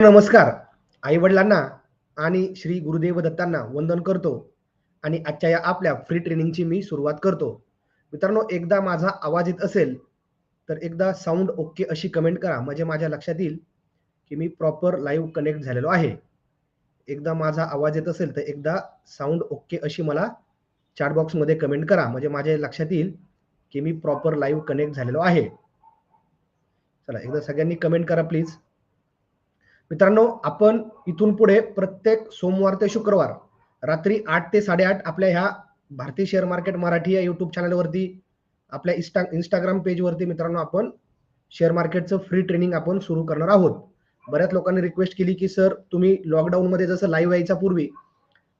नमस्कार. आई वडिलांना आणि श्री गुरुदेव दत्तांना वंदन करतो आणि आजच्या या आपल्या फ्री ट्रेनिंगची मी सुरुवात करतो. मित्रांनो एकदा माझा आवाज येत असेल तर एकदा साऊंड ओके अशी कमेंट करा. म्हणजे माझ्या लक्षात येईल की मी प्रॉपर लाईव्ह कनेक्ट झालेलो आहे. एकदा माझा आवाज येत असेल तर एकदा साऊंड ओके अशी मला चॅट बॉक्समध्ये कमेंट करा. म्हणजे माझ्या लक्षात येईल की मी प्रॉपर लाईव्ह कनेक्ट झालेलो आहे. चला एकदा सगळ्यांनी कमेंट करा प्लीज मित्रांनो आपण इथून पुढे प्रत्येक सोमवार ते शुक्रवार रात्री आठ ते साडेआठ आपल्या ह्या भारतीय शेअर मार्केट मराठी या युट्यूब चॅनलवरती आपल्या इंस्टा इंस्टाग्राम पेजवरती मित्रांनो आपण शेअर मार्केटचं फ्री ट्रेनिंग आपण सुरू करणार आहोत. बऱ्याच लोकांनी रिक्वेस्ट केली की सर तुम्ही लॉकडाऊनमध्ये जसं लाईव्ह यायच्या पूर्वी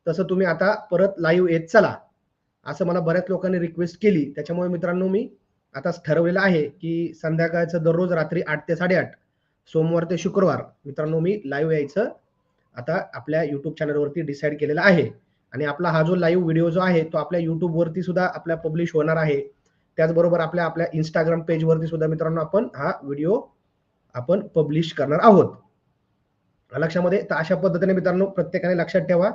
तसं तुम्ही आता परत लाईव्ह येत चला. असं मला बऱ्याच लोकांनी रिक्वेस्ट केली. त्याच्यामुळे मित्रांनो मी आता ठरवलेलं आहे की संध्याकाळचं दररोज रात्री आठ ते साडेआठ सोमवार ते शुक्रवार. मित्रांनो मी लाईव्ह यायचं आता आपल्या युट्यूब चॅनलवरती डिसाईड केलेला आहे. आणि आपला हा जो लाईव्ह व्हिडिओ जो आहे तो आपल्या युट्यूबवरती सुद्धा आपल्या पब्लिश होणार आहे. त्याचबरोबर आपल्या आपल्या इंस्टाग्राम पेजवरती सुद्धा मित्रांनो आपण हा व्हिडिओ आपण पब्लिश करणार आहोत. लक्षामध्ये तर अशा पद्धतीने मित्रांनो प्रत्येकाने लक्षात ठेवा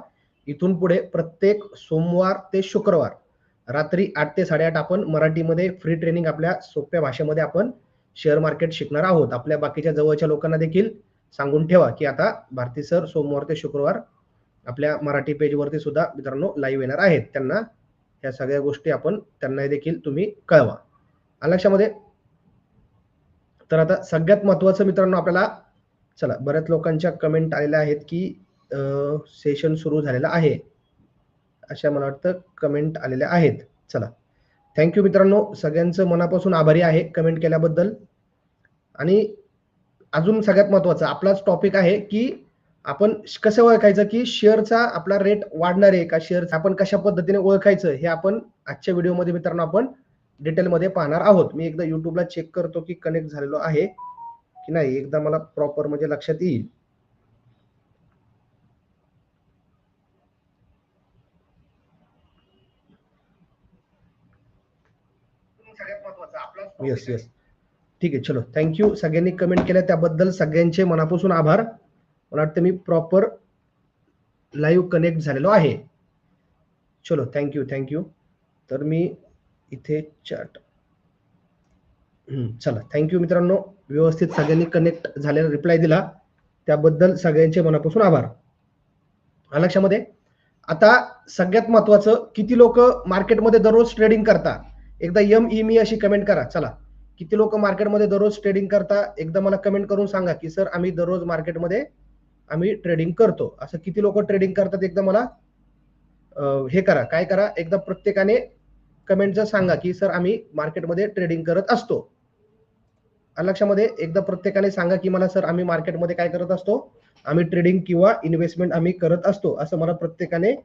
इथून पुढे प्रत्येक सोमवार ते शुक्रवार रात्री आठ ते साडेआठ आपण मराठीमध्ये फ्री ट्रेनिंग आपल्या सोप्या भाषेमध्ये आपण शेअर मार्केट शिकणार आहोत. आपल्या बाकीच्या जवळच्या लोकांना देखील सांगून ठेवा की आता भारती सर सोमवार ते शुक्रवार आपल्या मराठी पेजवरती सुद्धा मित्रांनो लाईव्ह येणार आहेत. त्यांना या सगळ्या गोष्टी आपण त्यांना देखील तुम्ही कळवा. लक्षामध्ये तर आता सगळ्यात महत्वाचं मित्रांनो आपल्याला चला बऱ्याच लोकांच्या कमेंट आलेल्या आहेत की सेशन सुरू झालेलं आहे. अशा मला वाटतं कमेंट आलेल्या आहेत. चला. थँक्यू मित्रांनो. सगळ्यांचं मनापासून आभारी आहे कमेंट केल्याबद्दल. आणि अजून सगळ्यात महत्वाचं आपलाच टॉपिक आहे की आपण कसं ओळखायचं की शेअरचा आपला रेट वाढणार आहे का शेअर आपण कशा पद्धतीने ओळखायचं हे आपण आजच्या व्हिडिओमध्ये मित्रांनो आपण डिटेलमध्ये पाहणार आहोत. मी एकदा युट्यूबला चेक करतो की कनेक्ट झालेलो आहे की नाही. एकदा मला प्रॉपर म्हणजे लक्षात येईल. येस येस ठीक आहे चलो. थँक्यू सगळ्यांनी कमेंट केल्या त्याबद्दल सगळ्यांचे मनापासून आभार. मला वाटतं मी प्रॉपर लाईव्ह कनेक्ट झालेलो आहे. चलो थँक्यू थँक्यू तर मी इथे चॅट चला. थँक्यू मित्रांनो. व्यवस्थित सगळ्यांनी कनेक्ट झालेला रिप्लाय दिला. त्याबद्दल सगळ्यांचे मनापासून आभार. लक्षामध्ये आता सगळ्यात महत्वाचं किती लोक मार्केटमध्ये दररोज ट्रेडिंग करतात? एकदा यम ई मी अशी कमेंट करा. चला. किती लोक मार्केटमध्ये दररोज ट्रेडिंग करता एकदा मला कमेंट करून सांगा की सर आम्ही दररोज मार्केटमध्ये आम्ही ट्रेडिंग करतो. असं किती लोक ट्रेडिंग करतात एकदा मला हे करा. काय करा? एकदा प्रत्येकाने कमेंटचं सांगा की सर आम्ही मार्केटमध्ये ट्रेडिंग करत असतो. लक्षामध्ये एकदा प्रत्येकाने सांगा की मला सर आम्ही मार्केटमध्ये काय करत असतो? आम्ही ट्रेडिंग किंवा इन्व्हेस्टमेंट आम्ही करत असतो. असं मला प्रत्येकाने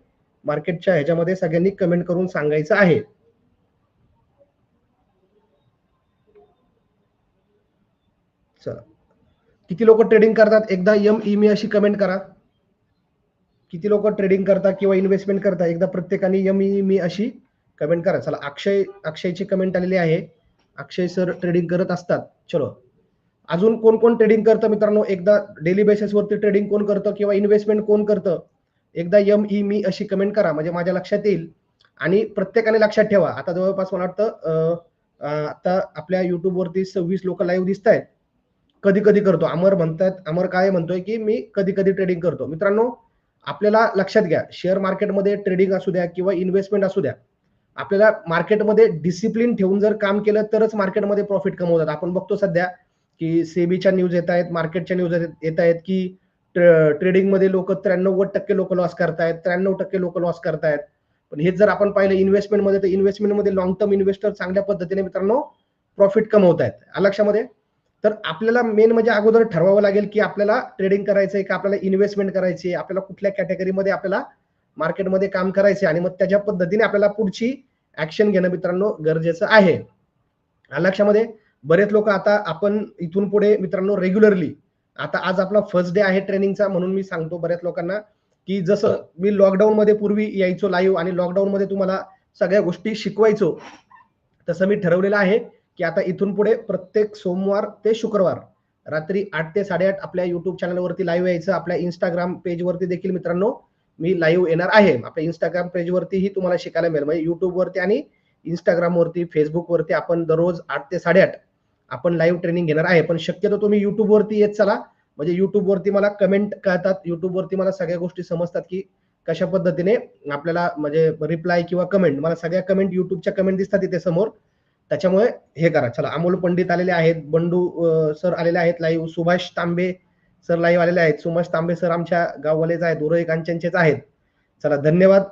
मार्केटच्या ह्याच्यामध्ये सगळ्यांनी कमेंट करून सांगायचं आहे. चला. किती लोक ट्रेडिंग करतात? एकदा यम ई मी अशी कमेंट करा. किती लोक ट्रेडिंग करता किंवा इन्व्हेस्टमेंट करता? एकदा प्रत्येकाने यम ई मी अशी कमेंट करा. चला अक्षय अक्षयची कमेंट आलेली आहे. अक्षय सर ट्रेडिंग करत असतात. चलो. अजून कोण कोण ट्रेडिंग करतं मित्रांनो? एकदा डेली बेसिसवरती ट्रेडिंग कोण करतं किंवा इन्व्हेस्टमेंट कोण करतं? एकदा यम ई मी अशी कमेंट करा. म्हणजे माझ्या लक्षात येईल. आणि प्रत्येकाने लक्षात ठेवा. आता जवळपास मला वाटतं आता आपल्या युट्यूबवरती सव्वीस लोक लाईव्ह दिसत आहेत कधी कधी करतो. अमर म्हणतात अमर काय म्हणतोय की मी कधी कधी ट्रेडिंग करतो. मित्रांनो आपल्याला लक्षात घ्या शेअर मार्केटमध्ये ट्रेडिंग असू द्या किंवा इन्व्हेस्टमेंट असू द्या आपल्याला मार्केटमध्ये डिसिप्लिन ठेवून जर काम केलं तरच मार्केटमध्ये प्रॉफिट कमवतात. आपण बघतो सध्या की सेबीच्या न्यूज येत आहेत मार्केटच्या न्यूज येत आहेत की ट्रेडिंगमध्ये लोक त्र्याण्णव टक्के लोक लॉस करतायत त्र्याण्णव टक्के लोक लॉस करतायत. पण हेच जर आपण पाहिलं इन्व्हेस्टमेंटमध्ये तर इन्व्हेस्टमेंटमध्ये लॉंग टर्म इन्व्हेस्टर चांगल्या पद्धतीने मित्रांनो प्रॉफिट कमवत आहेत लक्षामध्ये? तर आपल्याला मेन म्हणजे अगोदर ठरवावं लागेल की आपल्याला ट्रेडिंग करायचं आहे का आपल्याला इन्व्हेस्टमेंट करायची आहे आपल्याला कुठल्या कॅटेगरीमध्ये आपल्याला मार्केटमध्ये काम करायचे आणि मग त्याच्या पद्धतीने आपल्याला पुढची ऍक्शन घेणं मित्रांनो गरजेचं आहे. लक्षामध्ये बरेच लोक आता आपण इथून पुढे मित्रांनो रेग्युलरली आता आज आपला फर्स्ट डे आहे ट्रेनिंगचा म्हणून मी सांगतो बऱ्याच लोकांना की जसं मी लॉकडाऊन मध्ये पूर्वी यायचो लाईव्ह आणि लॉकडाऊन मध्ये तुम्हाला सगळ्या गोष्टी शिकवायचो तसं मी ठरवलेलं आहे. की आता इथून पुढे प्रत्येक सोमवार ते शुक्रवार रात्री आठ ते साडेआठ आपल्या युट्यूब चॅनलवरती लाईव्ह यायचं. आपल्या इंस्टाग्राम पेजवरती देखील मित्रांनो मी लाईव्ह येणार आहे. आपल्या इंस्टाग्राम पेजवरतीही तुम्हाला शिकायला मिळेल. म्हणजे युट्यूबवरती आणि इंस्टाग्रामवरती फेसबुकवरती आपण दररोज आठ ते साडेआठ आपण लाईव्ह ट्रेनिंग घेणार आहे. पण शक्यतो तुम्ही युट्यूबवरती येत चला. म्हणजे युट्यूबवरती मला कमेंट कळतात. युट्यूबवरती मला सगळ्या गोष्टी समजतात की कशा पद्धतीने आपल्याला म्हणजे रिप्लाय किंवा कमेंट मला सगळ्या कमेंट युट्यूबच्या कमेंट दिसतात इथे समोर. त्याच्यामुळे हे करा. चला अमोल पंडित आलेले आहेत बंडू सर आलेले आहेत live Subhash Tambe sir live आलेले आहेत सुभाष तांबे सर आमच्या गाववालेच आहेत उरई कांचनचेच आहेत. चला धन्यवाद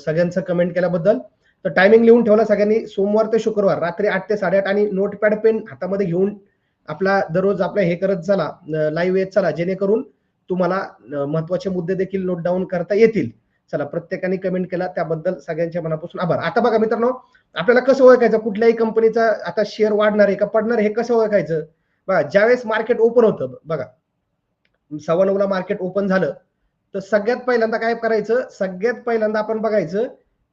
सगळ्यांचं कमेंट केल्याबद्दल. तर टायमिंग लिहून ठेवला सगळ्यांनी सोमवार ते शुक्रवार रात्री आठ ते साडेआठ आणि नोटपॅड पेन हातामध्ये घेऊन आपला दररोज आपला हे करत चला लाईव्ह येत चला जेणेकरून तुम्हाला महत्त्वाचे मुद्दे देखील नोट डाऊन करता येतील. चला प्रत्येकाने कमेंट केला त्याबद्दल सगळ्यांच्या मनापासून आभार. आता बघा मित्रांनो आपल्याला कसं ओळखायचं? कुठल्याही कंपनीचा आता शेअर वाढणार आहे का पडणार हे कसं ओळखायचं? बघा ज्यावेळेस मार्केट ओपन होतं बघा सव्वा नऊला मार्केट ओपन झालं तर सगळ्यात पहिल्यांदा काय करायचं? सगळ्यात पहिल्यांदा आपण बघायचं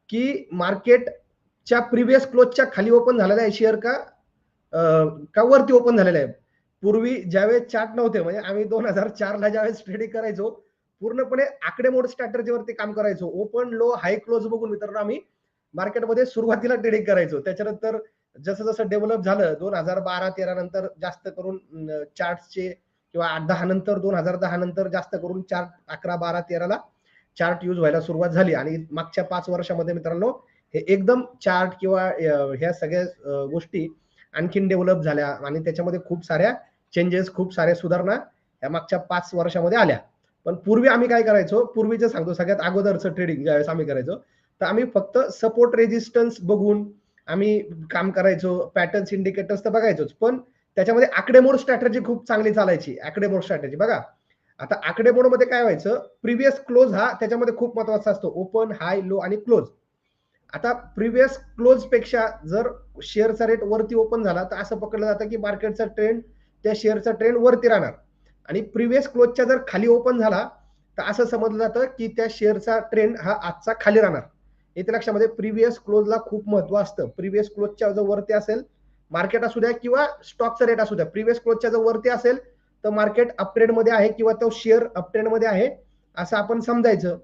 की मार्केटच्या प्रिव्हियस क्लोजच्या खाली ओपन झालेला आहे शेअर का का वरती ओपन झालेला आहे? पूर्वी ज्यावेळेस चार्ट नव्हते म्हणजे आम्ही दोन हजार चारला ज्यावेळेस ट्रेडिंग करायचो पूर्णपणे आकडेमोड स्ट्रॅटर्जीवरती काम करायचो. ओपन लो हाय क्लोज बघून मित्रांनो आम्ही मार्केटमध्ये सुरुवातीला ट्रेडिंग करायचो. त्याच्यानंतर जसं जसं डेव्हलप झालं दोन हजार बारा तेरा नंतर जास्त करून चार्टचे किंवा आठ दहा नंतर दोन हजार दहा नंतर जास्त करून चार्ट अकरा बारा तेराला चार्ट यूज व्हायला सुरुवात झाली. आणि मागच्या पाच वर्षामध्ये मित्रांनो हे एकदम चार्ट किंवा ह्या सगळ्या गोष्टी आणखीन डेव्हलप झाल्या. आणि त्याच्यामध्ये खूप साऱ्या चेंजेस खूप साऱ्या सुधारणा या मागच्या पाच वर्षामध्ये आल्या. पण पूर्वी आम्ही काय करायचो? पूर्वीचं सांगतो सगळ्यात अगोदरचं ट्रेडिंग ज्यावेळेस आम्ही करायचो तर आम्ही फक्त सपोर्ट रेजिस्टन्स बघून आम्ही काम करायचो पॅटर्न्स इंडिकेटर्स तर बघायचोच. पण त्याच्यामध्ये आकडेमोड स्ट्रॅटर्जी खूप चांगली चालायची. आकडेमोड स्ट्रॅटर्जी बघा. आता आकडेमोडमध्ये काय व्हायचं? प्रिव्हियस क्लोज हा त्याच्यामध्ये खूप महत्त्वाचा असतो. ओपन हाय लो आणि क्लोज आता प्रिव्हियस क्लोजपेक्षा जर शेअरचा रेट वरती ओपन झाला तर असं पकडलं जातं की मार्केटचा ट्रेंड त्या शेअरचा ट्रेंड वरती राहणार. आणि प्रिव्हियस क्लोजच्या जर खाली ओपन झाला तर असं समजलं जातं की त्या शेअरचा ट्रेंड हा आजचा खाली राहणार. येथे लक्षामध्ये प्रिव्हियस क्लोजला खूप महत्त्व असतं. प्रिव्हियस क्लोजच्या जर वरती असेल मार्केट असू द्या किंवा स्टॉकचा रेट असू द्या प्रिव्हियस क्लोजच्या जर वरती असेल तर मार्केट अपट्रेंडमध्ये आहे किंवा तो शेअर अपट्रेंडमध्ये आहे असं आपण समजायचं.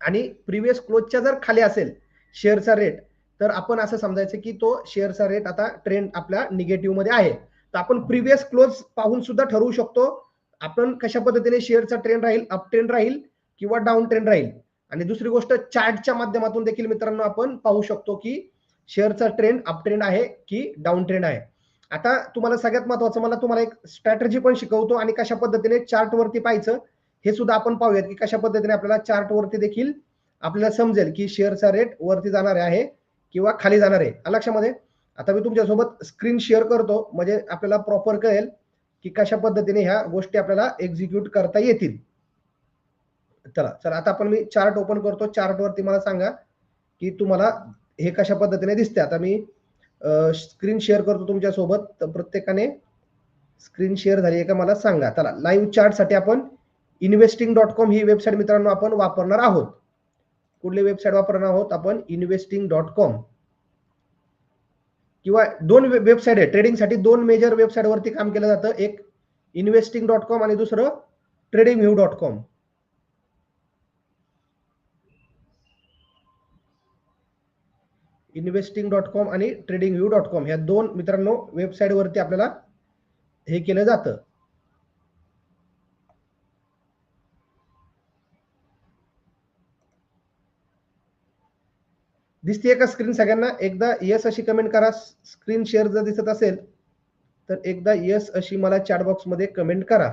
आणि प्रिव्हियस क्लोजच्या जर खाली असेल शेअरचा रेट तर आपण असं समजायचं की तो शेअरचा रेट आता ट्रेंड आपल्या निगेटिव्हमध्ये आहे. तर आपण प्रिव्हियस क्लोज पाहून सुद्धा ठरवू शकतो आपण कशा पद्धतीने शेअरचा ट्रेंड राहील अप ट्रेंड राहील किंवा डाऊन ट्रेंड राहील? आणि दुसरी गोष्ट चार्टच्या माध्यमातून देखील मित्रांनो आपण पाहू शकतो की शेअरचा ट्रेंड अप ट्रेंड आहे की डाऊन ट्रेंड आहे. आता तुम्हाला सगळ्यात महत्वाचं मला तुम्हाला एक स्ट्रॅटर्जी पण शिकवतो आणि कशा पद्धतीने चार्ट वरती पाहायचं हे सुद्धा आपण पाहूयात की कशा पद्धतीने आपल्याला चार्ट वरती देखील आपल्याला समजेल की शेअरचा रेट वरती जाणार आहे किंवा खाली जाणार आहे. लक्षामध्ये आता मी तुमच्यासोबत स्क्रीन शेअर करतो म्हणजे आपल्याला प्रॉपर कळेल की कशा पद्धतीने ह्या गोष्टी आपल्याला एक्झिक्यूट करता येतील. चला चला आता आपण मी चार्ट ओपन करतो. चार्टवरती मला सांगा की तुम्हाला हे कशा पद्धतीने दिसते आता मी स्क्रीन शेअर करतो तुमच्यासोबत. तर प्रत्येकाने स्क्रीन शेअर झाली आहे का मला सांगा. चला लाईव्ह चार्टसाठी आपण इन्व्हेस्टिंग डॉट कॉम ही वेबसाईट मित्रांनो आपण वापरणार आहोत. कुठली वेबसाईट वापरणार आहोत? आपण इन्व्हेस्टिंग डॉट कॉम किंवा दोन वेबसाईट आहे. ट्रेडिंगसाठी दोन मेजर वेबसाईटवरती काम केलं जातं. एक इन्व्हेस्टिंग डॉट कॉम आणि दुसरं trading view dot com investing dot com आणि ट्रेडिंग व्ह्यू डॉट कॉम ह्या दोन मित्रांनो वेबसाईटवरती आपल्याला हे केलं जातं. दिसतीये का स्क्रीन सगळ्यांना? एकदा यस अशी कमेंट करा. स्क्रीन शेअर जर दिसत असेल तर एकदा यस अशी मला चॅट बॉक्समध्ये कमेंट करा.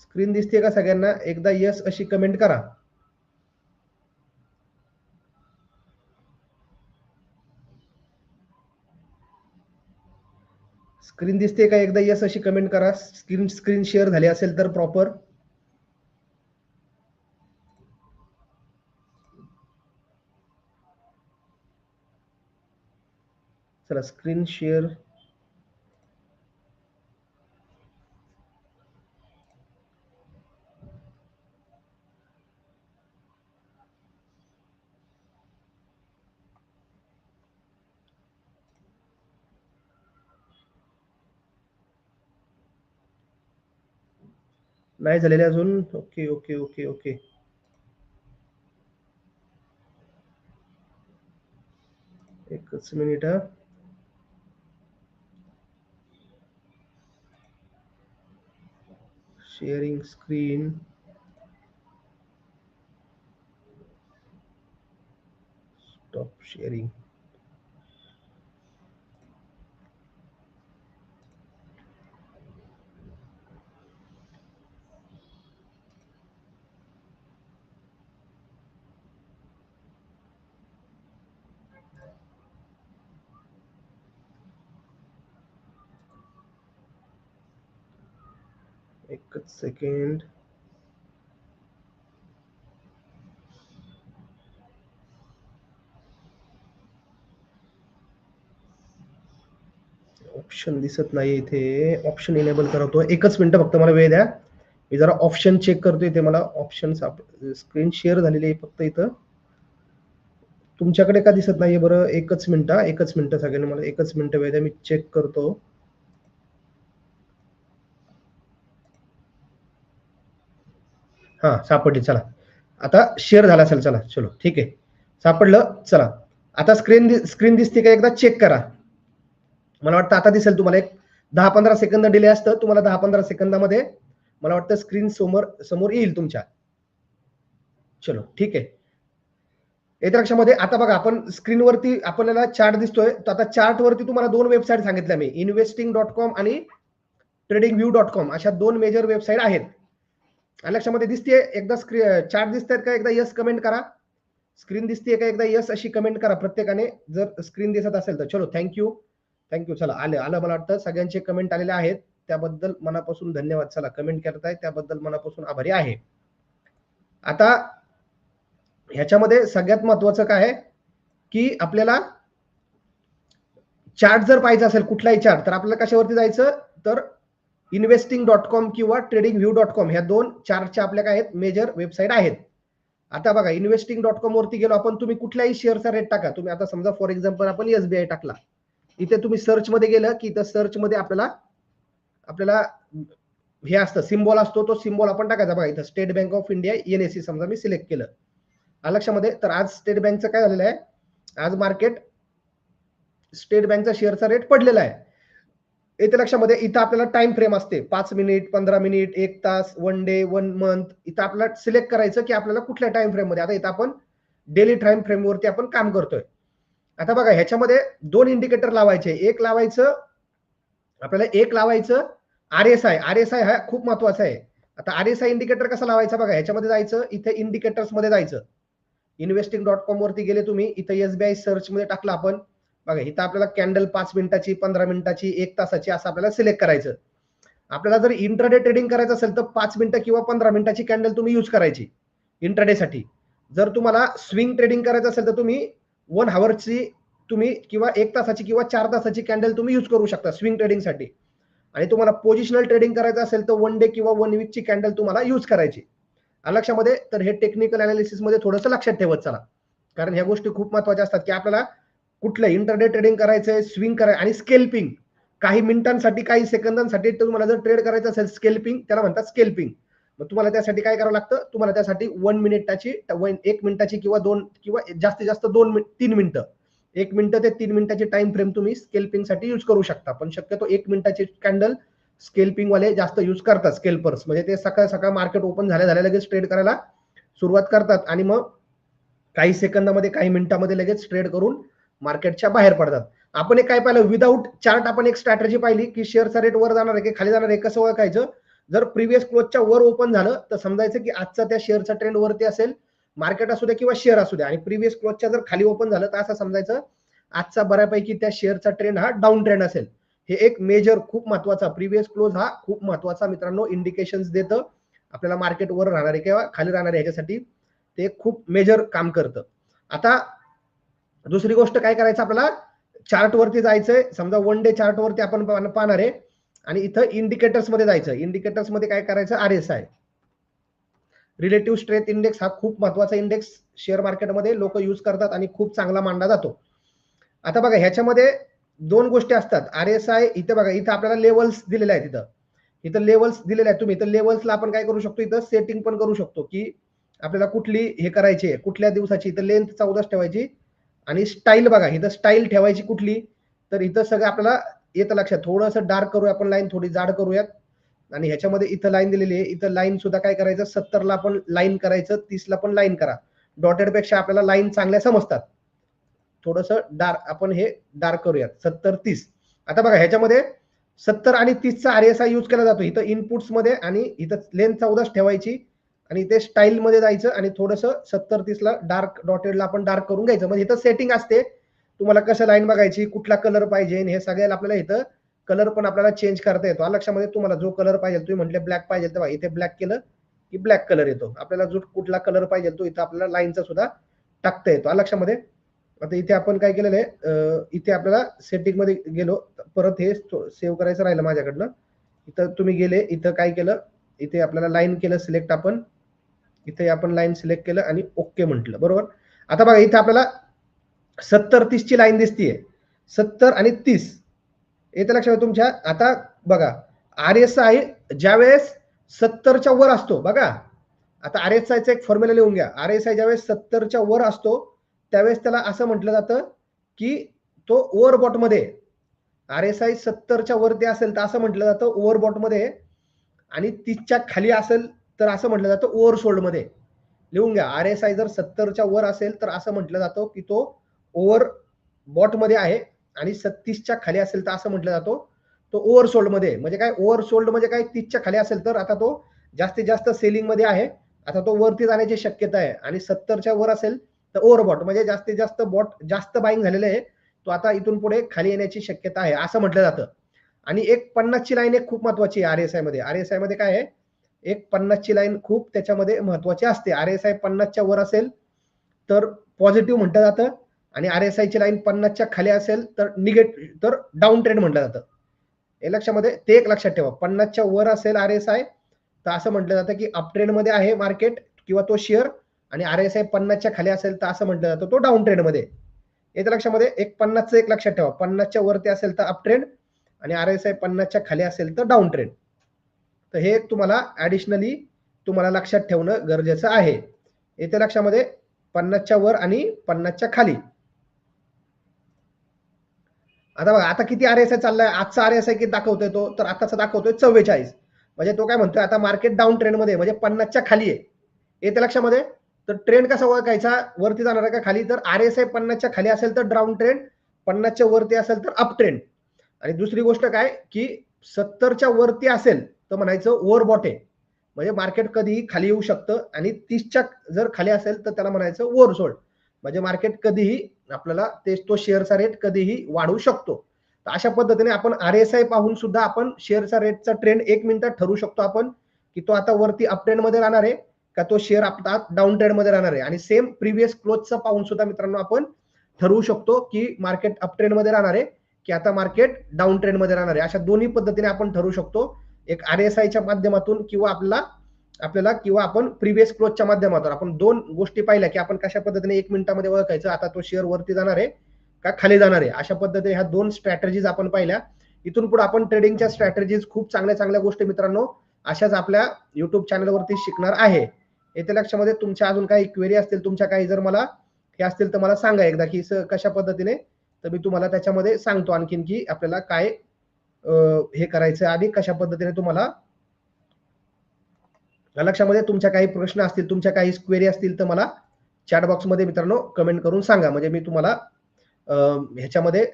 स्क्रीन दिसते का सगळ्यांना? एकदा यस अशी कमेंट करा. स्क्रीन दिसते का? एकदा यस अशी कमेंट करा. स्क्रीन स्क्रीन शेअर झाली असेल तर प्रॉपर करा स्क्रीन शेयर नहीं चले अजुन? ओके ओके ओके ओके एक मिनिट हा. शेअरिंग स्क्रीन स्टॉप शेअरिंग एकच सेकंड ऑप्शन दिसत नाही इथे. ऑप्शन इनेबल करतो. एकच मिनिट फक्त मला वेळ द्या. मी जरा ऑप्शन चेक करतोय ते मला ऑप्शन स्क्रीन शेअर झालेली आहे फक्त इथं. तुमच्याकडे का दिसत नाहीये बरं? एकच मिनिट एकच मिनिट सगळ्यांनी मला एकच मिनिट वेळ द्या. मी चेक करतो. हां सापडली चला. आता शेअर झाला असेल चला चलो ठीक आहे. सापडलं चला. आता स्क्रीन स्क्रीन दिसते का एकदा? चेक करा. मला वाटतं आता दिसेल तुम्हाला एक दहा पंधरा सेकंद डिले असतं. तुम्हाला दहा पंधरा सेकंदामध्ये मला वाटतं स्क्रीन समोर समोर येईल तुमच्या. चलो ठीक आहे. येत्या आता बघा आपण स्क्रीनवरती आपल्याला चार्ट दिसतोय. तर आता चार्टवरती तुम्हाला दोन वेबसाईट सांगितल्या मी. इन्व्हेस्टिंग डॉट कॉम आणि ट्रेडिंग व्ह्यू डॉट कॉम अशा दोन मेजर वेबसाईट आहेत. लक्षामध्ये दिसते एकदा स्क्रीन चार्ट दिसतायत का? एकदा यस कमेंट करा. स्क्रीन दिसते का? एकदा यस अशी कमेंट करा प्रत्येकाने. जर स्क्रीन दिसत असेल तर. चलो थँक्यू थँक्यू चला आलं. आलं मला वाटतं. सगळ्यांचे कमेंट आलेले आहेत. त्याबद्दल मनापासून धन्यवाद. चला कमेंट करताय. त्याबद्दल मनापासून आभारी आहे. आता ह्याच्यामध्ये सगळ्यात महत्वाचं काय आहे? की आपल्याला चार्ट जर पाहिजे असेल कुठलाही चार्ट तर आपल्याला कशावरती जायचं? तर इन्व्हेस्टिंग डॉट कॉम किंवा ट्रेडिंग व्ह्यू डॉट कॉम ह्या दोन चारच्या आपल्या काय आहेत मेजर वेबसाईट आहेत. आता बघा इन्व्हेस्टिंग डॉट कॉम वरती गेलो आपण तुम्ही कुठल्याही शेअरचा रेट टाका. तुम्ही आता समजा फॉर एक्झाम्पल आपण एसबीआय टाकला. इथे तुम्ही सर्च मध्ये गेलं की इथं सर्च मध्ये आपल्याला आपल्याला हे असतं सिम्बॉल असतो तो सिम्बॉल आपण टाकायचा. बघा इथं state bank of India NSC समजा मी सिलेक्ट केलं. लक्षामध्ये तर आज स्टेट बँकचं काय झालेलं आहे? आज मार्केट स्टेट बँकचा शेअरचा रेट पडलेला आहे. येते लक्षामध्ये इथं आपल्याला टाइम फ्रेम असते. पाच मिनिट पंधरा मिनिट एक तास वन डे वन मंथ इथं आपल्याला सिलेक्ट करायचं की आपल्याला कुठल्या टाइम फ्रेममध्ये. आता इथं आपण डेली टाइम फ्रेम वरती आपण काम करतोय. आता बघा ह्याच्यामध्ये दोन इंडिकेटर लावायचे. एक लावायचं आपल्याला एक लावायचं R S I R S I हा खूप महत्त्वाचा आहे. आता आर एस आय इंडिकेटर कसा लावायचा बघा ह्याच्यामध्ये जायचं इथे इंडिकेटर्समध्ये जायचं. इन्व्हेस्टिंग डॉट कॉम वरती गेले तुम्ही इथं एसबीआय सर्च मध्ये टाकलं आपण. बघा इथं आपल्याला कॅन्डल पाच मिनिटाची पंधरा मिनिटाची एक तासाची असं आपल्याला सिलेक्ट करायचं. आपल्याला जर इंट्राडे ट्रेडिंग करायचं असेल तर पाच मिनिटं किंवा पंधरा मिनिटाची कॅन्डल तुम्ही यूज करायची इंट्राडे साठी. जर तुम्हाला स्विंग ट्रेडिंग करायचं असेल तर तुम्ही वन हावरची तुम्ही किंवा एक तासाची किंवा चार तासाची कॅन्डल तुम्ही यूज करू शकता स्विंग ट्रेडिंगसाठी आणि तुम्हाला पोझिशनल ट्रेडिंग करायचं असेल तर वन डे किंवा वन वीकची कॅन्डल तुम्हाला यूज करायची. लक्षामध्ये तर हे टेक्निकल अनालिसिसमध्ये थोडंसं लक्षात ठेवत चला. कारण ह्या गोष्टी खूप महत्त्वाच्या असतात की आपल्याला कुठलं इंटरडे ट्रेडिंग करायचंय स्विंग करायचं आणि स्केल्पिंग काही मिनिटांसाठी काही सेकंदांसाठी तुम्हाला जर ट्रेड करायचं असेल स्केल्पिंग त्याला म्हणतात स्केल्पिंग मग तुम्हाला त्यासाठी काय करावं लागतं? तुम्हाला त्यासाठी वन मिनिटाची एक मिनिटाची किंवा दोन किंवा जास्तीत जास्त दोन तीन मिनिटं. एक मिनिटं ते तीन मिनिटाची टाइम फ्रेम तुम्ही स्केल्पिंगसाठी युज करू शकता. पण शक्यतो एक मिनिटाची कॅन्डल स्केल्पिंग वाले जास्त युज करतात स्केल्पर्स म्हणजे ते सकाळ सकाळ मार्केट ओपन झाल्या झाल्या लगेच ट्रेड करायला सुरुवात करतात. आणि मग काही सेकंदामध्ये काही मिनिटामध्ये लगेच ट्रेड करून मार्केटच्या बाहेर पडतात. आपण एक काय पाहिलं? विदाऊट चार्ट आपण एक स्ट्रॅटजी पाहिली की शेअरचा रेट वर जाणार आहे की खाली जाणार आहे? कसं ओळखायचं? जर प्रिव्हियस क्लोजच्या वर ओपन झालं तर समजायचं की आजचा त्या शेअरचा ट्रेंड वरती असेल मार्केट असू द्या किंवा शेअर असू द्या आणि प्रिव्हियस क्लोजच्या जर खाली ओपन झालं तर असं समजायचं आजचा बऱ्यापैकी त्या शेअरचा ट्रेंड हा डाऊन ट्रेंड असेल. हे एक मेजर खूप महत्त्वाचा प्रिव्हियस क्लोज हा खूप महत्त्वाचा मित्रांनो इंडिकेशन देतं. आपल्याला मार्केट वर राहणार आहे किंवा खाली राहणार आहे ह्याच्यासाठी ते खूप मेजर काम करतं. आता दुसरी गोष्ट काय करायचं आपल्याला? चार्ट वरती जायचंय. समजा वन डे चार्ट वरती आपण पाहणार आहे. आणि इथं इंडिकेटर्समध्ये जायचं इंडिकेटर्समध्ये काय करायचं? R S I relative strength index हा खूप महत्त्वाचा इंडेक्स शेअर मार्केटमध्ये लोक यूज करतात आणि खूप चांगला मानला जातो. आता बघा ह्याच्यामध्ये दोन गोष्टी असतात. आर एस आय इथं बघा इथं आपल्याला लेवल्स दिलेले आहेत इथं. इथं लेवल्स दिलेले आहेत तुम्ही. इथं लेवल्सला आपण काय करू शकतो? इथं सेटिंग पण करू शकतो की आपल्याला कुठली हे करायची आहे कुठल्या दिवसाची? इथं लेंथ चौदाच ठेवायची. आणि स्टाईल बघा इथं स्टाईल ठेवायची कुठली तर इथं सगळं आपल्याला येतं लक्षात. थोडंसं डार्क करूया आपण लाईन थोडी जाड करूयात. आणि ह्याच्यामध्ये इथं लाईन दिलेली आहे. इथं लाईन सुद्धा काय करायचं? सत्तरला आपण लाईन करायचं तीसला पण लाईन करा. डॉटेडपेक्षा आपल्याला लाईन चांगल्या समजतात. थोडस डार्क आपण हे डार्क करूयात. सत्तर तीस. आता बघा ह्याच्यामध्ये सत्तर आणि तीसचा आर एस आय यूज केला जातो. इथं इनपुट्समध्ये आणि इथं लेन चौदाच ठेवायची. आणि ते स्टाईल मध्ये जायचं आणि थोडस सत्तर तीसला डार्क डॉटेडला आपण डार्क करून घ्यायचं. म्हणजे इथं सेटिंग असते. तुम्हाला कसं लाईन बघायची कुठला कलर पाहिजे हे सगळ्याला आपल्याला इथं कलर पण आपल्याला चेंज करता येतो. लक्षामध्ये तुम्हाला जो कलर पाहिजे तुम्ही म्हटले ब्लॅक पाहिजे तेव्हा इथे ब्लॅक केलं की ब्लॅक कलर येतो. आपल्याला जो कुठला कलर पाहिजे तो इथं आपल्याला लाईनचा सुद्धा टाकता येतो. लक्षामध्ये? आता इथे आपण काय केलेलं आहे? इथे आपल्याला सेटिंगमध्ये गेलो. परत हे सेव्ह करायचं राहिलं माझ्याकडनं. इथं तुम्ही गेले इथं काय केलं? इथे आपल्याला लाईन केलं सिलेक्ट आपण. इथे आपण लाईन सिलेक्ट केलं आणि ओके म्हटलं बरोबर? आता बघा इथे आपल्याला सत्तर तीसची लाईन दिसतीये. सत्तर आणि तीस. येते लक्षात तुमच्या? आता बघा आर एस आय ज्यावेळेस सत्तरच्या वर असतो बघा. आता आर एस आयचा एक फॉर्म्युला लिहून घ्या. आर एस आय ज्यावेळेस सत्तरच्या वर असतो त्यावेळेस त्याला असं म्हटलं जातं की तो ओव्हरबॉटमध्ये आर एस आय सत्तरच्या वरती असेल तर असं म्हटलं जातं ओव्हरबॉटमध्ये आणि तीसच्या खाली असेल तर असं म्हटलं जातं ओव्हरसोल्डमध्ये लिहून घ्या. आर एस आय जर सत्तरच्या वर असेल तर असं म्हटलं जातं की तो ओव्हर बॉटमध्ये आहे आणि सत्तीसच्या खाली असेल तर असं म्हटलं जातो तो ओव्हरसोल्डमध्ये म्हणजे काय? ओव्हरसोल्ड म्हणजे काय? तीसच्या खाली असेल तर आता तो जास्तीत जास्त सेलिंगमध्ये आहे. आता तो वरती जाण्याची शक्यता आहे. आणि सत्तरच्या वर असेल तर ओव्हरबॉट म्हणजे जास्तीत जास्त बॉट जास्त बाईंग झालेले आहे. तो आता इथून पुढे खाली येण्याची शक्यता आहे. असं म्हटलं जातं. आणि एक पन्नासची लाईन एक खूप महत्वाची आहे आर एस आयमध्ये. आर एस आयमध्ये काय आहे? एक पन्नासची लाईन खूप त्याच्यामध्ये महत्वाची असते. आर एस आय पन्नासच्या वर असेल तर पॉझिटिव्ह म्हटलं जातं. आणि आर एस आयची लाईन पन्नासच्या खाली असेल तर निगेटिव्ह तर डाऊन ट्रेंड म्हटलं जातं. हे लक्षामध्ये ते एक लक्षात ठेवा. पन्नासच्या वर असेल आर एस आय तर असं म्हटलं जातं की अप ट्रेंडमध्ये आहे मार्केट किंवा तो शेअर आणि आर एस आय पन्नासच्या खाली असेल तर असं म्हटलं जातं तो डाऊन ट्रेंडमध्ये मध्ये येत्या लक्षामध्ये एक पन्नासचं एक लक्षात ठेवा. पन्नासच्या वरती असेल तर अप ट्रेंड आणि आर एस आय पन्नासच्या खाली असेल तर डाऊन ट्रेंड तर हे तुम्हाला ऍडिशनली तुम्हाला लक्षात ठेवणं गरजेचं आहे. येत्या लक्षामध्ये पन्नासच्या वर आणि पन्नासच्या खाली. आता बघा आता किती आर एस आय चाललाय? आजचा आर एस आय किती दाखवतोय तो? तर आताचा दाखवतोय चव्वेचाळीस. म्हणजे तो काय म्हणतोय आता मार्केट डाऊन ट्रेंडमध्ये म्हणजे पन्नासच्या खाली आहे. येत्या लक्षामध्ये? तर ट्रेंड कसा ओळखायचा? वरती जाणार आहे का खाली? तर आर एस आय पन्नासच्या खाली असेल तर डाऊन ट्रेंड पन्नासच्या वरती असेल तर अप ट्रेंड आणि दुसरी गोष्ट काय? की सत्तरच्या वरती असेल तर म्हणायचं ओव्हरबॉट आहे. म्हणजे मार्केट कधीही खाली येऊ शकतं आणि तीसच्या जर खाली असेल तर त्याला म्हणायचं ओव्हर सोल्ड. म्हणजे मार्केट कधीही आपल्याला ते तो शेअरचा रेट कधीही वाढवू शकतो. तर अशा पद्धतीने आपण आर एस आय पाहून सुद्धा आपण शेअरचा रेटचा ट्रेंड एक मिनिटात ठरवू शकतो आपण की तो आता वरती अपमध्ये राहणार आहे का तो शेअर आपला डाऊन ट्रेंडमध्ये राहणार आहे. आणि सेम प्रिव्हियस क्लोजचा पाहून सुद्धा मित्रांनो आपण ठरवू शकतो की मार्केट अपमध्ये राहणार आहे की आता मार्केट डाऊन ट्रेंडमध्ये राहणार आहे. अशा दोन्ही पद्धतीने आपण ठरवू शकतो. एक आर एस आयच्या माध्यमातून किंवा आपला आपल्याला किंवा आपण प्रिव्हियस क्लोजच्या माध्यमातून. आपण दोन गोष्टी पाहिल्या की आपण कशा पद्धतीने एक मिनिटामध्ये ओळखायचं आता तो शेअर वरती जाणार आहे का खाली जाणार आहे? अशा पद्धतीने ह्या दोन स्ट्रॅटेजीज आपण पाहिल्या. इथून पुढे आपण ट्रेडिंगच्या स्ट्रॅटेजीज खूप चांगल्या चांगल्या गोष्टी मित्रांनो अशाच आपल्या युट्यूब चॅनलवरती शिकणार आहे. येत्या लक्षामध्ये तुमच्या अजून काही क्वेरी असतील तुमच्या काही जर मला हे असतील तर मला सांगा एकदा की कशा पद्धतीने तर मी तुम्हाला त्याच्यामध्ये सांगतो आणखीन की आपल्याला काय हे करायचं आणि कशा पद्धतीने तुम्हाला लक्षामध्ये तुमच्या काही प्रश्न असतील तुमच्या काही क्वेरी असतील तर मला चॅट बॉक्समध्ये मित्रांनो कमेंट करून सांगा. म्हणजे मी तुम्हाला ह्याच्यामध्ये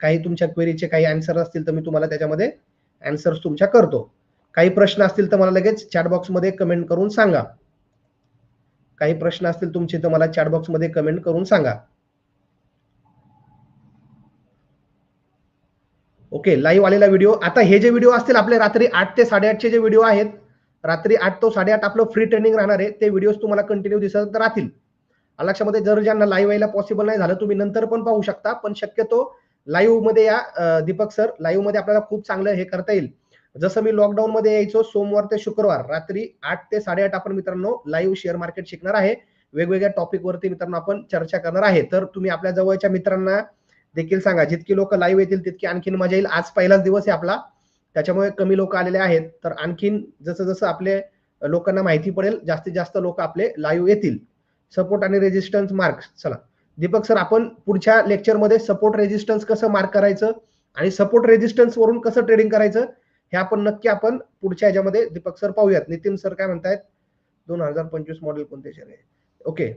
काही तुमच्या क्वेरीचे काही आन्सर असतील तर मी तुम्हाला त्याच्यामध्ये आन्सर्स तुमच्या करतो. काही प्रश्न असतील तर मला लगेच चॅट बॉक्समध्ये कमेंट करून सांगा. काही प्रश्न असतील तुमचे तर मला चॅट बॉक्समध्ये कमेंट करून सांगा. ओके लाईव्ह आलेला व्हिडिओ आता हे जे व्हिडिओ असतील आपले रात्री आठ ते साडेआठचे जे व्हिडिओ आहेत रात्री आठ तो साडेआठ आपलं फ्री ट्रेनिंग राहणार आहे ते व्हिडिओज तुम्हाला कंटिन्यू दिसत राहतील. लक्षामध्ये जर ज्यांना लाईव्ह यायला पॉसिबल नाही झालं तुम्ही नंतर पण पाहू शकता पण शक्यतो लाईव्हमध्ये या दीपक सर लाईव्हमध्ये आपल्याला खूप चांगलं हे करता येईल. जसं मी लॉकडाऊन मध्ये यायचो सोमवार ते शुक्रवार रात्री आठ ते साडेआठ आपण मित्रांनो लाईव्ह शेअर मार्केट शिकणार आहे. वेगवेगळ्या टॉपिकवरती मित्रांनो आपण चर्चा करणार आहे. तर तुम्ही आपल्या जवळच्या मित्रांना देखील सांगा जितकी लोक लाईव्ह येतील तितकी आणखीन मजा येईल. आज पहिलाच दिवस आहे आपला. त्याच्यामुळे कमी लोक आलेले आहेत. तर आणखीन जसं जसं आपले लोकांना माहिती पडेल जास्तीत जास्त लोक आपले लाईव्ह येतील. सपोर्ट आणि रेजिस्टन्स मार्क चला. दीपक सर आपण पुढच्या लेक्चरमध्ये सपोर्ट रेजिस्टन्स कसं मार्क करायचं आणि सपोर्ट रेजिस्टन्स वरून कसं ट्रेडिंग करायचं हे आपण नक्की आपण पुढच्या ह्याच्यामध्ये दीपक सर पाहूयात. नितीन सर काय म्हणतायत? दोन हजार पंचवीस मॉडेल कोणते शेअर आहे? ओके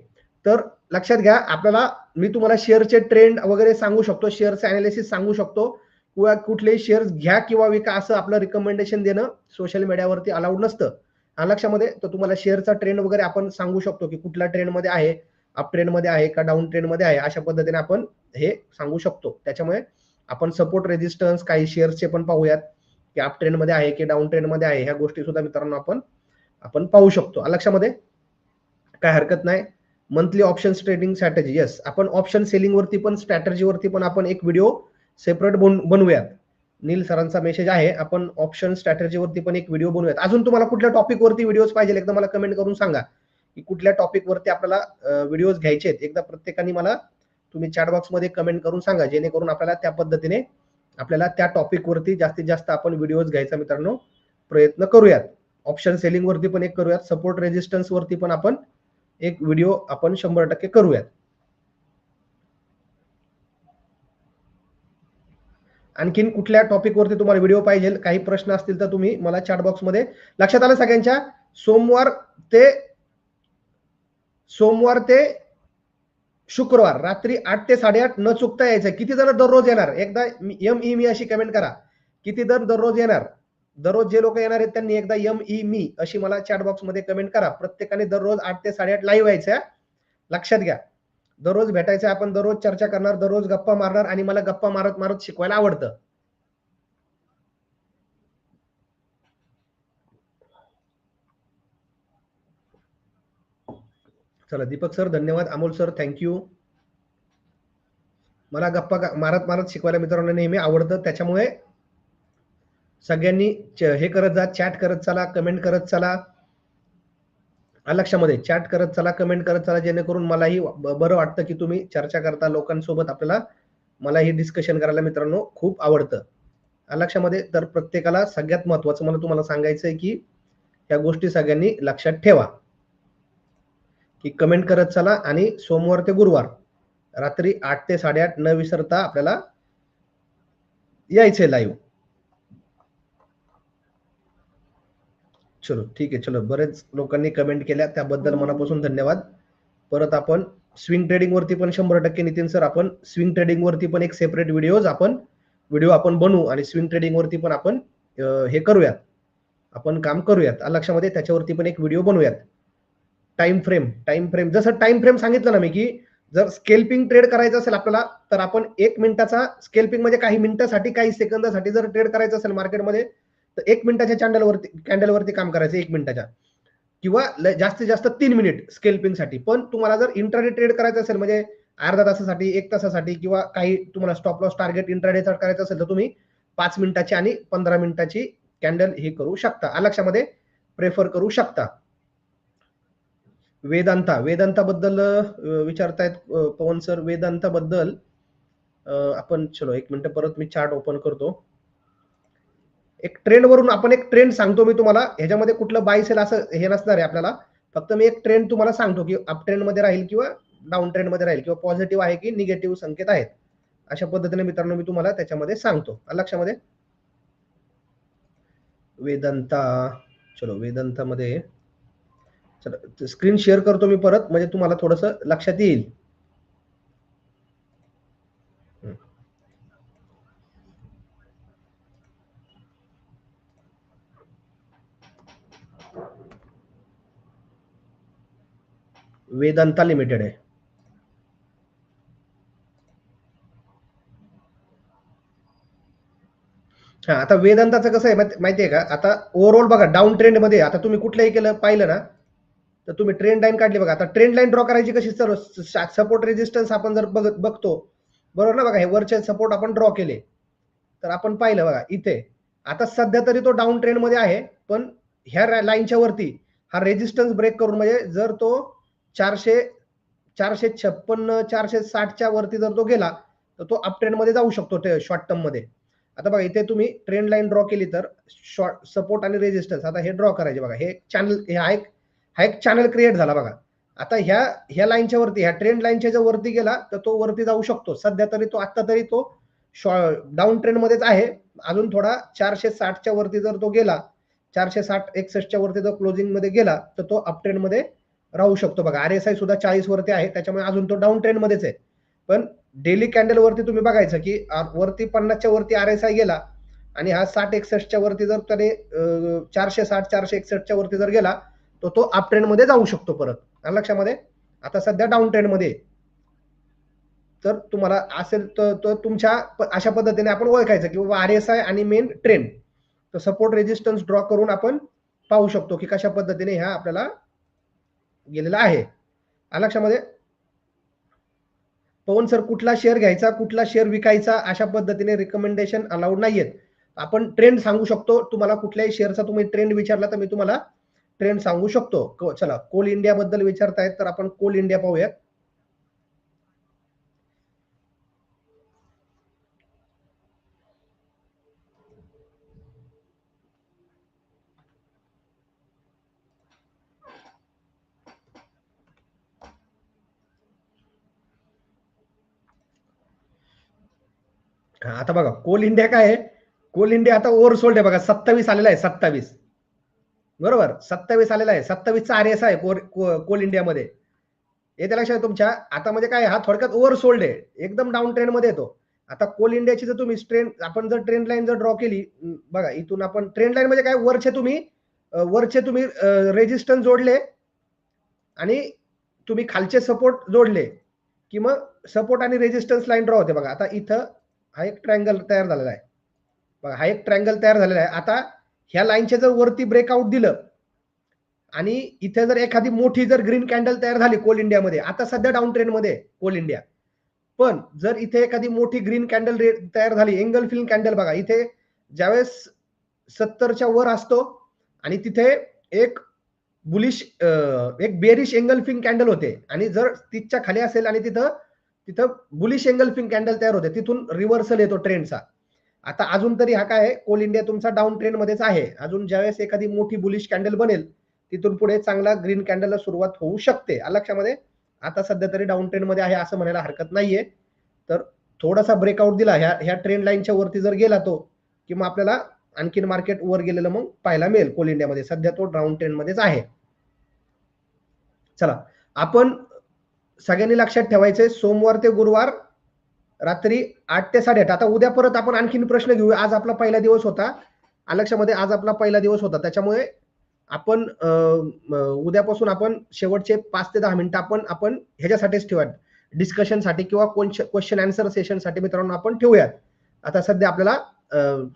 तर लक्षात घ्या आपल्याला मी तुम्हाला शेअरचे ट्रेंड वगैरे सांगू शकतो शेअरचे अनालिसिस सांगू शकतो. किंवा कुठलेही शेअर्स घ्या किंवा विका असं आपलं रिकमेंडेशन देणं सोशल मीडियावरती अलाउड नसतं. लक्षामध्ये तर तुम्हाला शेअरचा ट्रेंड वगैरे आपण सांगू शकतो की कुठल्या ट्रेंडमध्ये आहे अप ट्रेंडमध्ये आहे का डाऊन ट्रेंडमध्ये आहे अशा पद्धतीने आपण हे सांगू शकतो. त्याच्यामुळे आपण सपोर्ट रेजिस्टन्स काही शेअर्सचे पण पाहूयात की अप ट्रेंडमध्ये आहे की डाऊन ट्रेंडमध्ये आहे ह्या गोष्टी सुद्धा मित्रांनो आपण आपण पाहू शकतो. लक्षामध्ये काय हरकत नाही. Monthly option trading strategy yes आपण ऑप्शन सेलिंग वरती पण स्ट्रॅटेजी वरती पण आपण एक व्हिडिओ सेपरेट बनवूयात. नील सरांचा मेसेज आहे आपण ऑप्शन स्ट्रॅटेजी वरती पण एक व्हिडिओ बनवूयात. अजून तुम्हाला कुठल्या टॉपिक वरती व्हिडिओज पाहिजे एकदा मला कमेंट करून सांगा. की कुठल्या टॉपिक वरती आपल्याला व्हिडिओज घ्यायचे आहेत एकदा प्रत्येकाने मला तुम्ही चॅट बॉक्समध्ये कमेंट करून सांगा जेणेकरून आपल्याला त्या पद्धतीने आपल्याला त्या टॉपिक वरती जास्तीत जास्त आपण व्हिडिओज घ्यायचा मित्रांनो प्रयत्न करूयात. ऑप्शन सेलिंग वरती पण एक करूयात. सपोर्ट रेजिस्टन्स वरती पण आपण एक व्हिडिओ आपण शंभर टक्के करूयात. आणखीन कुठल्या टॉपिक वरती तुम्हाला व्हिडिओ पाहिजे काही प्रश्न असतील तर तुम्ही मला चॅट बॉक्समध्ये लक्षात आलं सगळ्यांच्या. सोमवार ते सोमवार ते शुक्रवार रात्री आठ ते साडेआठ न चुकता यायचं. किती जण दररोज येणार? एकदा एम ई मी अशी कमेंट करा. किती जण दररोज येणार? दररोज जे लोक येणार आहेत त्यांनी एकदा एम ई मी अशी मला चॅट बॉक्समध्ये कमेंट करा. प्रत्येकाने दररोज आठ ते साडेआठ लाईव्ह व्हायचं लक्षात घ्या. दररोज भेटायचं आपण दररोज चर्चा करणार दररोज गप्पा मारणार आणि मला गप्पा मारत मारत शिकवायला आवडतं. चला दीपक सर धन्यवाद. अमोल सर थँक्यू मला गप्पा मारत मारत शिकवायला मित्रांनो नेहमी आवडतं. त्याच्यामुळे सगळ्यांनी हे करत जा चॅट करत चला कमेंट करत चला. लक्षामध्ये चॅट करत चला कमेंट करत चला जेणेकरून मलाही बरं वाटतं की तुम्ही चर्चा करता लोकांसोबत. आपल्याला मलाही डिस्कशन करायला मित्रांनो खूप आवडतं. लक्षामध्ये तर प्रत्येकाला सगळ्यात महत्वाचं मला तुम्हाला सांगायचं आहे की या गोष्टी सगळ्यांनी लक्षात ठेवा. की कमेंट करत चला आणि सोमवार ते गुरुवार रात्री आठ ते साडेआठ न विसरता आपल्याला यायचे लाईव्ह चलो ठीक आहे चलो. बरेच लोकांनी कमेंट केल्या. त्याबद्दल मनापासून धन्यवाद. परत आपण स्विंग ट्रेडिंग वरती पण शंभर टक्के नितीन सर आपण स्विंग ट्रेडिंग वरती पण एक सेपरेट व्हिडिओज आपण व्हिडिओ आपण बनवू आणि स्विंग ट्रेडिंग वरती पण आपण हे करूयात. आपण काम करूयात. लक्षामध्ये त्याच्यावरती पण एक व्हिडिओ बनवूयात. टाइम फ्रेम टाइम फ्रेम जसं टाइम फ्रेम सांगितलं ना मी की जर स्केल्पिंग ट्रेड करायचं असेल आपल्याला तर आपण एक मिनिटाचा स्केल्पिंग म्हणजे काही मिनिटासाठी काही सेकंदासाठी जर ट्रेड करायचं असेल मार्केटमध्ये तर एक मिनिटाच्या कॅन्डलवरती कॅन्डलवरती काम करायचं एक मिनिटाच्या. किंवा जास्तीत जास्त तीन मिनिट स्केल्पिंगसाठी पण तुम्हाला जर इंट्राडे ट्रेड करायचं असेल म्हणजे अर्धा तासासाठी एक तासासाठी किंवा काही तुम्हाला स्टॉप लॉस टार्गेट इंटरडे करायचं असेल तर तुम्ही पाच मिनिटाची आणि पंधरा मिनिटाची कॅन्डल हे करू शकता. अलक्षामध्ये प्रेफर करू शकता. वेदांता. वेदांताबद्दल विचारतायत पवन सर. वेदांताबद्दल आपण चलो एक मिनिट परत मी चार्ट ओपन करतो. एक ट्रेंडवरून आपण एक ट्रेंड सांगतो मी तुम्हाला. ह्याच्यामध्ये कुठलं बाय सेल असं हे नसणार आहे आपल्याला. फक्त मी एक ट्रेंड तुम्हाला सांगतो की अप ट्रेंडमध्ये राहील किंवा डाऊन ट्रेंडमध्ये राहील किंवा पॉझिटिव्ह आहे की निगेटिव्ह संकेत आहेत. अशा पद्धतीने मित्रांनो मी तुम्हाला त्याच्यामध्ये सांगतो. लक्षामध्ये? वेदांता. चलो वेदांतामध्ये. चला स्क्रीन शेअर करतो मी परत. म्हणजे तुम्हाला थोडंसं लक्षात येईल. वेदांता लिमिटेड आहे. हा आता वेदांताचं कसं आहे माहिती आहे का? आता ओव्हरऑल बघा डाऊन ट्रेंडमध्ये आता तुम्ही कुठलंही केलं पाहिलं ना तर तुम्ही ट्रेंड लाईन काढली बघा. आता ट्रेंड लाईन ड्रॉ करायची कशी सर सपोर्ट रेजिस्टन्स आपण जर बघत बघतो बरोबर ना बघा? हे वरचे सपोर्ट आपण ड्रॉ केले. तर आपण पाहिलं बघा इथे. आता सध्या तरी तो डाऊन ट्रेंडमध्ये आहे पण ह्या लाईनच्या वरती हा रेजिस्टन्स ब्रेक करून म्हणजे जर तो चारशे चारशे छप्पन्न चारशे साठच्या वरती जर तो गेला तर तो अप ट्रेंडमध्ये जाऊ शकतो शॉर्ट टर्ममध्ये. आता बघा इथे तुम्ही ट्रेंड लाईन ड्रॉ केली तर शॉर्ट सपोर्ट आणि रेजिस्टन्स आता हे ड्रॉ करायचे बघा. हे चॅनल हा एक हा एक चॅनल क्रिएट झाला बघा. आता ह्या ह्या लाईनच्या वरती ह्या ट्रेंड लाईनच्या जर वरती गेला तर तो वरती जाऊ शकतो. सध्या तरी तो आत्ता तरी तो शॉ डाऊन ट्रेंडमध्येच आहे. अजून थोडा चारशे साठच्या वरती जर तो गेला चारशे साठ एकसष्टच्या वरती जर क्लोजिंगमध्ये गेला तर तो अप ट्रेंडमध्ये राहू शकतो. बघा आर एस आय सुद्धा चाळीस वरती आहे. त्याच्यामुळे अजून तो डाऊन ट्रेंड मध्येच आहे. पण डेली कॅन्डल वरती तुम्ही बघायचं की वरती पन्नासच्या वरती आर एस आय गेला आणि हा साठ एकसष्टच्या वरती जर त्याने चारशे साठ चारशे एकसष्टच्या वरती जर गेला तर तो अप ट्रेंडमध्ये जाऊ शकतो परत. लक्षामध्ये आता सध्या डाऊन ट्रेंडमध्ये तर तुम्हाला असेल तर तुमच्या अशा पद्धतीने आपण ओळखायचं की बाबा आर एस आय आणि मेन ट्रेंड तर सपोर्ट रेजिस्टन्स ड्रॉ करून आपण पाहू शकतो की कशा पद्धतीने ह्या आपल्याला गेलेला आहे. आलं लक्षामध्ये? पवन सर कुठला शेअर घ्यायचा कुठला शेअर विकायचा अशा पद्धतीने रिकमेंडेशन अलाउड नाहीयेत. आपण ट्रेंड सांगू शकतो. तुम्हाला कुठल्याही शेअरचा तुम्ही ट्रेंड विचारला तर मी तुम्हाला ट्रेंड सांगू शकतो. क- चला कोल इंडिया बद्दल विचारतायत तर आपण कोल इंडिया पाहूयात हा, आता बघा कोल इंडिया काय आहे? कोल इंडिया आता ओव्हरसोल्ड आहे बघा सत्तावीस आलेला आहे सत्तावीस. बरोबर? सत्तावीस आलेला आहे सत्तावीसचा आर एस आहे कोर- को- कोल इंडियामध्ये. येते लक्षात तुमच्या? आता म्हणजे काय हा थोडक्यात ओव्हरसोल्ड आहे एकदम डाऊन ट्रेंडमध्ये येतो. आता कोल इंडियाची जर तुम्ही ट्रेंड आपण जर ट्रेंड लाईन जर ड्रॉ केली बघा इथून आपण ट्रेंड लाईन म्हणजे काय वरचे तुम्ही वरचे तुम्ही रेजिस्टन्स जोडले आणि तुम्ही खालचे सपोर्ट जोडले की मग सपोर्ट आणि रेजिस्टन्स लाईन ड्रॉ होते बघा. आता इथं हा एक ट्रँगल तयार झालेला आहे. बघा हा एक ट्रँगल तयार झालेला आहे. आता ह्या लाईनच्या जर वरती ब्रेकआउट दिलं आणि इथे जर एखादी मोठी जर ग्रीन कॅन्डल तयार झाली कोल इंडियामध्ये आता सध्या डाऊन ट्रेंडमध्ये कोल इंडिया पण जर इथे एखादी मोठी ग्रीन कॅन्डल तयार झाली एंगल फिल्म कॅन्डल बघा इथे ज्यावेळेस सत्तरच्या वर असतो आणि तिथे एक बुलिश एक बेरिश एंगल फिल्म कॅन्डल होते. आणि जर तिच्या खाली असेल आणि तिथं तिथं बुलिश एंगल फिंग कॅन्डल तयार होते. तिथून रिव्हर्सल येतो ट्रेंडचा आता अजून तरी हा काय आहे? कोल इंडिया तुमचा डाऊन ट्रेंड मध्येच आहे. अजून ज्यावेळेस एखादी मोठी बुलिश कॅन्डल बनेल तिथून पुढे चांगला ग्रीन कॅन्डलला सुरुवात होऊ शकते. आलं लक्षामध्ये? आता सध्या तरी डाऊन ट्रेंडमध्ये आहे असं म्हणायला हरकत नाहीये. तर थोडासा ब्रेकआउट दिला. ह्या ह्या ट्रेंड लाईनच्या वरती जर गेला तो की मग आपल्याला आणखीन मार्केट वर गेलेलं मग पाहायला मिळेल कोल इंडियामध्ये सध्या तो डाऊन ट्रेंड मध्येच आहे. चला. आपण सगळ्यांनी लक्षात ठेवायचे सोमवार ते गुरुवार रात्री आठ ते साडेआठ. आता उद्या परत आपण आणखीन प्रश्न घेऊ आज आपला पहिला दिवस होता. लक्षामध्ये आज आपला पहिला दिवस होता. त्याच्यामुळे आपण उद्यापासून आपण शेवटचे पाच ते दहा मिनिटं आपण आपण ह्याच्यासाठीच ठेवूयात. डिस्कशनसाठी किंवा क्वेश्चन आन्सर सेशनसाठी मित्रांनो आपण ठेवूयात. आता सध्या आपल्याला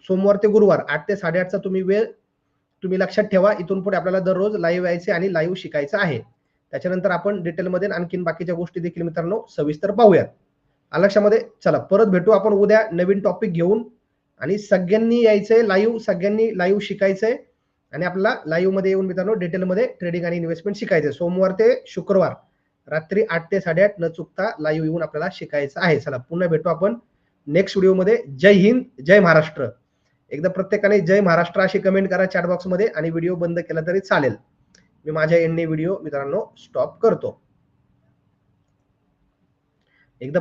सोमवार ते गुरुवार आठ ते साडेआठचा तुम्ही वेळ तुम्ही लक्षात ठेवा. इथून पुढे आपल्याला दररोज लाईव्ह यायचे आणि लाईव्ह शिकायचं आहे. त्याच्यानंतर आपण डिटेलमध्ये आणखीन बाकीच्या गोष्टी देखील मित्रांनो सविस्तर पाहूयात. आलं चला परत भेटू आपण उद्या नवीन टॉपिक घेऊन. आणि सगळ्यांनी यायचंय लाईव्ह सगळ्यांनी लाईव्ह शिकायचंय. आणि आपल्याला लाईव्हमध्ये येऊन मित्रांनो डिटेलमध्ये ट्रेडिंग आणि इन्व्हेस्टमेंट शिकायचंय. सोमवार ते शुक्रवार रात्री आठ ते साडेआठ न चुकता लाईव्ह येऊन आपल्याला शिकायचं आहे. चला पुन्हा भेटू आपण नेक्स्ट व्हिडिओमध्ये जय हिंद जय महाराष्ट्र. एकदा प्रत्येकाने जय महाराष्ट्र अशी कमेंट करा चॅट बॉक्समध्ये आणि व्हिडिओ बंद केला तरी चालेल. मी माझ्या एंडने व्हिडिओ मित्रांनो स्टॉप करतो. एकदा